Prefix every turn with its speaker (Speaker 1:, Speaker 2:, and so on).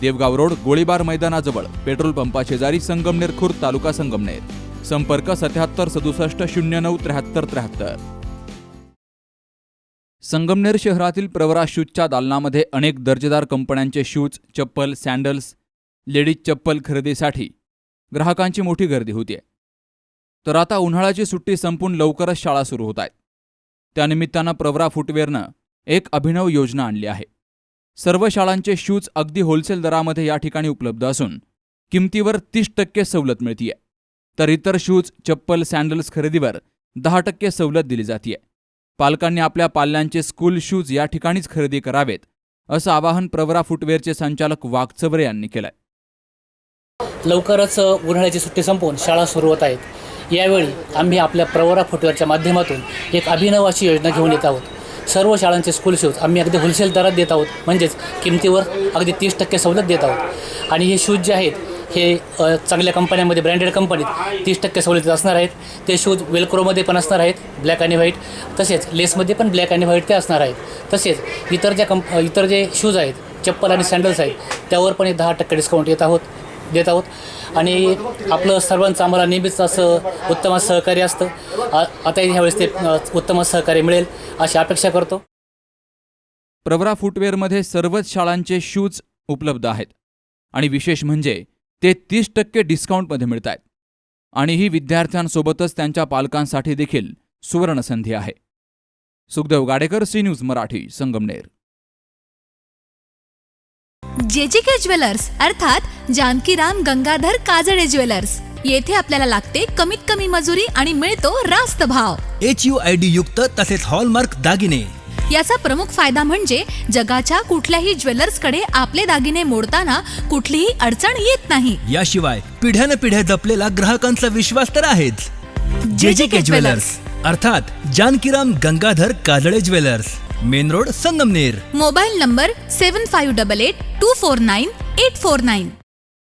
Speaker 1: Devgaon road गोळीबार मैदानाजवळ petrol पंपा शेजारी संगमनेर खुर्द तालुका संगमनेर. संपर्क सत्याहत्तर सदुसष्ट शून्य नऊ त्र्याहत्तर त्र्याहत्तर. संगमनेर शहरातील प्रवरा शूजच्या दालनामध्ये अनेक दर्जेदार कंपन्यांचे शूज चप्पल सँडल्स लेडीज चप्पल खरेदीसाठी ग्राहकांची मोठी गर्दी होतीये. तर आता उन्हाळ्याची सुट्टी संपून लवकरच शाळा सुरू होत आहेत. त्यानिमित्तानं प्रवरा फुटवेअरनं एक अभिनव योजना आणली आहे. सर्व शाळांचे शूज अगदी होलसेल दरामध्ये या ठिकाणी उपलब्ध असून किमतीवर तीस टक्के सवलत मिळतीये. तर इतर शूज चप्पल सँडल्स खरेदीवर दहा टक्के सवलत दिली जातीय. पालकांनी आपल्या पाल्यांचे स्कूल शूज या ठिकाणीच खरेदी करावेत असं आवाहन प्रवरा फुटवेअरचे संचालक वाघचवरे यांनी केलंय.
Speaker 2: लवकरच उन्हाळ्याची सुट्टी संपवून शाळा सुरू होत आहेत. यावेळी आम्ही आपल्या प्रवरा फुटवेअरच्या माध्यमातून एक अभिनव अशी योजना घेऊन येत आहोत. सर्व शाळांचे स्कूल शूज आम्ही अगदी होलसेल दरात देत आहोत. म्हणजेच किमतीवर अगदी तीस टक्के सवलत देत आहोत. आणि हे शूज जे आहेत हे चांगल्या कंपन्यांमध्ये ब्रँडेड कंपनीत तीस टक्के सवलतीत असणार आहेत. ते शूज वेलक्रोमध्ये पण असणार आहेत ब्लॅक आणि व्हाईट तसेच लेसमध्ये पण ब्लॅक आणि व्हाईट ते असणार आहेत. तसेच इतर ज्या कंप इतर जे शूज आहेत चप्पल आणि सँडल्स आहेत त्यावर पण एक दहा टक्के डिस्काउंट येत आहोत. देत आहोत. आणि आपलं सर्वांचं आम्हाला नेहमीच असं उत्तम सहकार्य असतं. आता ह्यावेळेस ते उत्तम सहकार्य मिळेल अशी अपेक्षा करतो.
Speaker 1: प्रवरा फुटवेअरमध्ये सर्वच शाळांचे शूज उपलब्ध आहेत. आणि विशेष म्हणजे ते तीस टक्के डिस्काउंटमध्ये मिळत आहेत आणि ही विद्यार्थ्यांसोबतच त्यांच्या पालकांसाठी देखील सुवर्ण संधी आहे. Sukhdev Gadekar C news Marathi Sangamner.
Speaker 3: J J K jewellers अर्थात जानकीराम गंगाधर काजळे ज्वेलर्स. येथे आपल्याला लागते कमीत कमी मजुरी आणि मिळतो रास्त भाव.
Speaker 4: एच यू आय डी युक्त तसेच हॉलमार्क दागिने.
Speaker 3: याचा प्रमुख फायदा म्हणजे जगाच्या कुठल्याही ज्वेलर्सकडे आपले दागिने मोडताना कुठलीही अडचण येत नाही.
Speaker 4: याशिवाय पिढ्यान पिढ्या जपलेला ग्राहकांचा विश्वास तर आहेच. जे जे के ज्वेलर्स. अर्थात Jankiram Gangadhar Kajale jewellers. Main road Sangamner.
Speaker 3: Mobile number seven five double eight two four nine eight four nine.